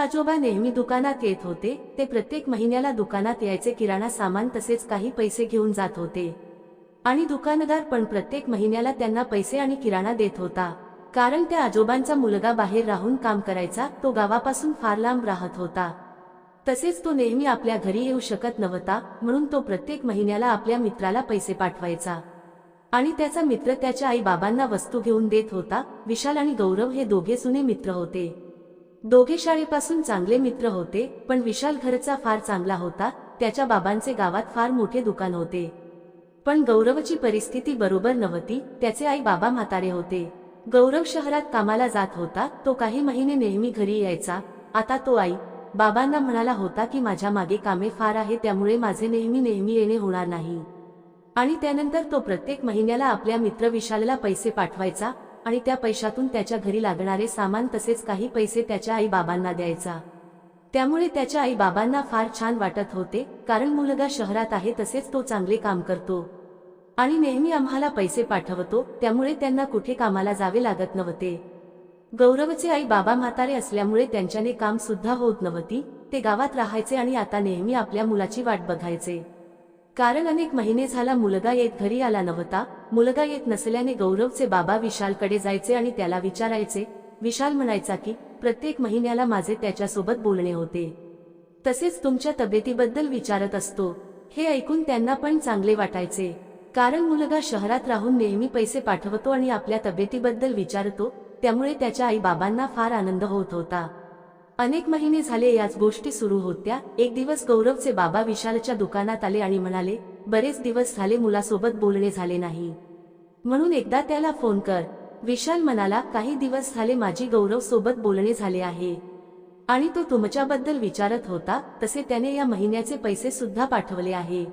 आजोबा नेहमी दुकानात येत होते. ते प्रत्येक महिन्याला दुकानात यायचे. किराणा सामान तसेच काही पैसे घेऊन जात होते. आणि दुकानदार पण प्रत्येक महिन्याला त्यांना पैसे आणि किराणा देत होता. कारण त्या आजोबांचा मुलगा बाहेर राहून काम करायचा. तो गावापासून फार लांब राहत होता. तसेच तो नेहमी आपल्या घरी येऊ शकत नव्हता. म्हणून तो प्रत्येक महिन्याला आपल्या मित्राला पैसे पाठवायचा. आणि त्याचा मित्र त्याच्या आई बाबांना वस्तू घेऊन देत होता. विशाल आणि गौरव हे दोघे जुने मित्र होते. दोघे शाळेपासून चांगले मित्र होते पण विशाल घरचा फार चांगला होता त्याच्या बाबांचे गावात फार मोठे दुकान होते. पण गौरवची परिस्थिती बरोबर नव्हती त्याचे आई बाबा म्हातारे होते. गौरव शहरात कामाला जात होता तो काही महिने नेहमी घरी यायचा. आता तो आई बाबांना म्हणाला होता की माझ्या मागे कामे फार आहे त्यामुळे माझे नेहमी नेहमी येणे होणार नाही. आणि त्यानंतर तो प्रत्येक महिन्याला आपल्या मित्र विशालला पैसे पाठवायचा आणि त्या पैशातून त्याच्या घरी लागणारे सामान तसेच काही पैसे त्याच्या आई बाबांना द्यायचा. त्यामुळे त्याच्या आई बाबांना फार छान वाटत होते कारण मुलगा शहरात आहे तसेच तो चांगले काम करतो. आणि नेहमी आम्हाला पैसे पाठवतो त्यामुळे त्यांना कुठे कामाला जावे लागत नव्हते. गौरवचे आई बाबा म्हातारे असल्यामुळे त्यांच्याने काम सुद्धा होत नव्हती ते गावात राहायचे आणि आता नेहमी आपल्या मुलाची वाट बघायचे. कारण अनेक महिने झाला मुलगा येत घरी आला नव्हता मुलगा येत नसल्याने गौरवचे बाबा विशालकडे जायचे आणि त्याला विचारायचे विशाल म्हणायचा की प्रत्येक महिन्याला माझे त्याच्यासोबत बोलणे होते. तसेच तुमच्या तब्येतीबद्दल विचारत असतो. हे ऐकून त्यांना पण चांगले वाटायचे. कारण मुलगा शहरात राहून नेहमी पैसे पाठवतो आणि आपल्या तब्येतीबद्दल विचारतो त्यामुळे त्याच्या आई बाबांना फार आनंद होत होता. अनेक महिने झाले याच गोष्टी सुरू होत्या. एक दिवस गौरवचे बाबा विशालच्या दुकानात आले आणि म्हणाले बरेच दिवस झाले मुलासोबत बोलणे झाले नाही. म्हणून एकदा त्याला फोन कर. विशाल म्हणाला काही दिवस झाले माझी गौरव सोबत बोलणे झाले आहे. आणि तो तुमच्याबद्दल विचारत होता. तसे त्याने या महिन्याचे पैसे सुद्धा पाठवले आहे.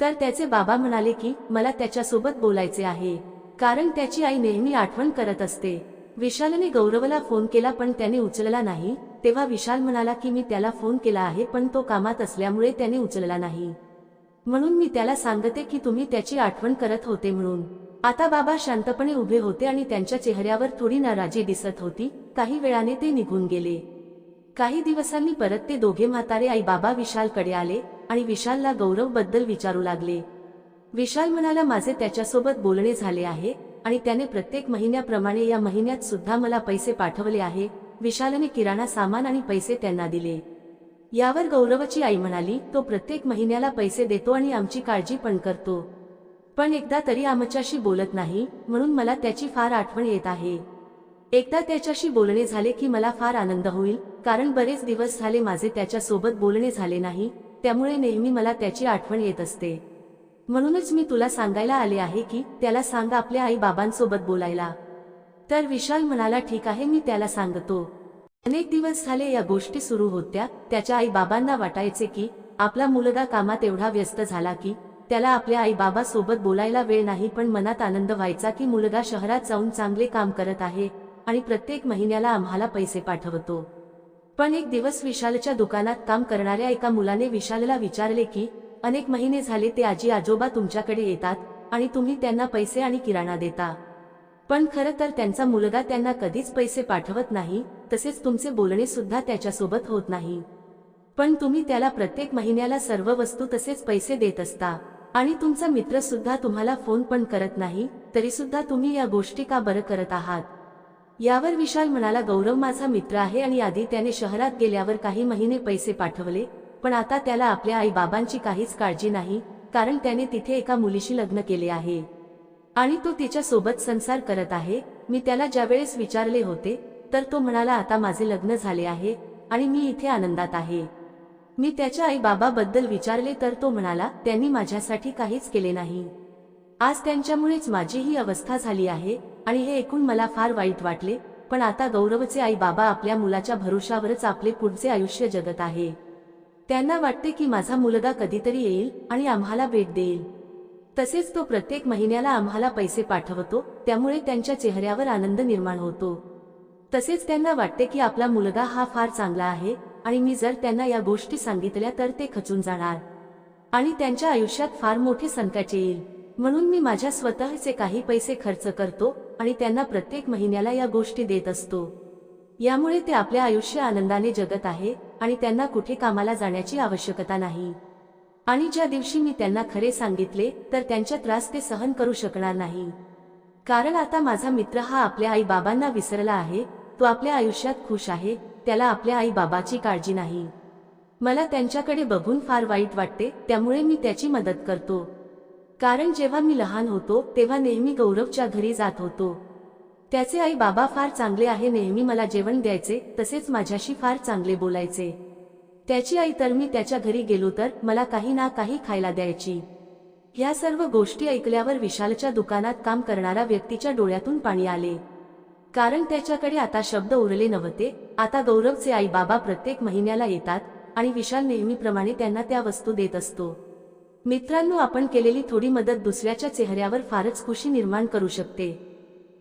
तर त्याचे बाबा म्हणाले की मला त्याच्यासोबत बोलायचे आहे. कारण त्याची आई नेहमी आठवण करत असते. विशालने गौरवला फोन केला पण त्याने उचलला नाही. तेव्हा विशाल म्हणाला की मी त्याला फोन केला आहे पण तो कामात असल्यामुळे त्याने उचलला नाही. म्हणून मी त्याला सांगते की तुम्ही त्याची आठवण करत होते म्हणून. आता बाबा शांतपणे उभे होते आणि त्यांच्या चेहऱ्यावर थोडी नाराजी दिसत होती. काही वेळाने ते निघून गेले. काही दिवसांनी परत ते दोघे म्हातारे आई बाबा विशालकडे आले आणि विशालला गौरवबद्दल विचारू लागले. विशाल म्हणाला माझे त्याच्यासोबत बोलणे झाले आहे आणि त्याने प्रत्येक महिन्याप्रमाणे या महिन्यात सुद्धा मला पैसे पाठवले आहे. विशालने किराणा सामान आणि पैसे त्यांना दिले. यावर गौरवची आई म्हणाली तो प्रत्येक महिन्याला पैसे देतो आणि आमची काळजी पण करतो. पण एकदा तरी आमच्याशी बोलत नाही म्हणून मला त्याची फार आठवण येत आहे. एकदा त्याच्याशी बोलणे झाले की मला फार आनंद होईल कारण बरेच दिवस झाले माझे त्याच्यासोबत बोलणे झाले नाही त्यामुळे नेहमी मला त्याची आठवण येत असते. म्हणूनच मी तुला सांगायला आले आहे की त्याला सांग आपल्या आई बाबांसोबत बोलायला. तर विशाल म्हणाला ठीक आहे मी त्याला सांगतो. अनेक दिवस झाले या गोष्टी सुरू होत्या. त्याच्या आई बाबांना वाटायचे की आपला मुलगा कामात एवढा व्यस्त झाला की त्याला आपल्या आई बाबा सोबत बोलायला वेळ नाही पण मनात आनंद व्हायचा की मुलगा शहरात जाऊन चांगले काम करत आहे आणि प्रत्येक महिन्याला आम्हाला पैसे पाठवतो. पण एक दिवस विशालच्या दुकानात काम करणाऱ्या एका मुलाने विशालला विचारले की अनेक महिने झाले ते आजी आजोबा तुमच्याकडे येतात आणि तुम्ही त्यांना पैसे आणि किराणा देता. पण खरं तर त्यांचा मुलगा त्यांना कधीच पैसे पाठवत नाही तसेच तुमचे बोलणे सुद्धा त्याच्यासोबत होत नाही. पण तुम्ही त्याला प्रत्येक महिन्याला सर्व वस्तू तसेच पैसे देत असता आणि तुमचा मित्र सुद्धा तुम्हाला फोन पण करत नाही तरी सुद्धा तुम्ही या गोष्टी का बरं करत आहात? यावर विशाल म्हणाला गौरव माझा मित्र आहे आणि आधी त्याने शहरात गेल्यावर काही महिने पैसे पाठवले पण आता त्याला आपल्या आई बाबांची काहीच काळजी नाही कारण त्याने तिथे एका मुलीशी लग्न केले आहे. आणि तो तिच्या सोबत संसार करत आहे. मी त्याला ज्यावेळेस विचारले होते तर तो म्हणाला आता माझे लग्न झाले आहे आणि मी इथे आनंदात आहे. मी त्याच्या आई बाबाबद्दल विचारले तर तो म्हणाला त्यांनी माझ्यासाठी काहीच केले नाही. आज त्यांच्यामुळेच माझी ही अवस्था झाली आहे आणि हे ऐकून मला फार वाईट वाटले पण आता गौरवचे आई बाबा आपल्या मुलाच्या भरोशावरच आपले पुढचे आयुष्य जगत आहे. त्यांना वाटते की माझा मुलगा कधीतरी येईल आणि आम्हाला भेट देईल. तसेच तो प्रत्येक महिन्याला आम्हाला पैसे पाठवतो त्यामुळे त्यांच्या चेहऱ्यावर आनंद निर्माण होतो. तसेच त्यांना वाटते की आपला मुलगा हा फार चांगला आहे आणि मी जर त्यांना या गोष्टी सांगितल्या तर ते खचून जाणार. आणि त्यांच्या आयुष्यात फार मोठे संकट येईल. म्हणून मी माझ्या स्वतःचे काही पैसे खर्च करतो आणि त्यांना प्रत्येक महिन्याला या गोष्टी देत असतो. यामुळे ते आपले आयुष्य आनंदाने जगत आहे आणि त्यांना कुठे कामाला जाण्याची आवश्यकता नाही. आणि ज्या दिवशी मी त्यांना खरे सांगितले तर त्यांच्या त्रास ते सहन करू शकणार नाही. कारण आता माझा मित्र हा आपल्या आई बाबांना विसरला आहे तो आपल्या आयुष्यात खुश आहे त्याला आपल्या आई बाबाची काळजी नाही. मला त्यांच्याकडे बघून फार वाईट वाटते त्यामुळे मी त्याची मदत करतो. कारण जेव्हा मी लहान होतो तेव्हा नेहमी गौरवच्या घरी जात होतो. त्याचे आई बाबा फार चांगले आहे नेहमी मला जेवण द्यायचे तसेच माझ्याशी फार चांगले बोलायचे. त्याची आई तर मी त्याच्या घरी गेलो तर मला काही ना काही खायला द्यायची. या सर्व गोष्टी ऐकल्यावर विशालच्या दुकानात काम करणाऱ्या व्यक्तीच्या डोळ्यातून पाणी आले. कारण त्याच्याकडे आता शब्द उरले नव्हते. आता गौरवचे आई बाबा प्रत्येक महिन्याला येतात आणि विशाल नेहमीप्रमाणे त्यांना त्या वस्तू देत असतो. मित्रांनो आपण केलेली थोडी मदत दुसऱ्याच्या चेहऱ्यावर फारच खुशी निर्माण करू शकते.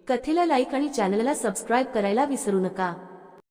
कथेला लाईक आणि चॅनलला सबस्क्राईब करायला विसरू नका.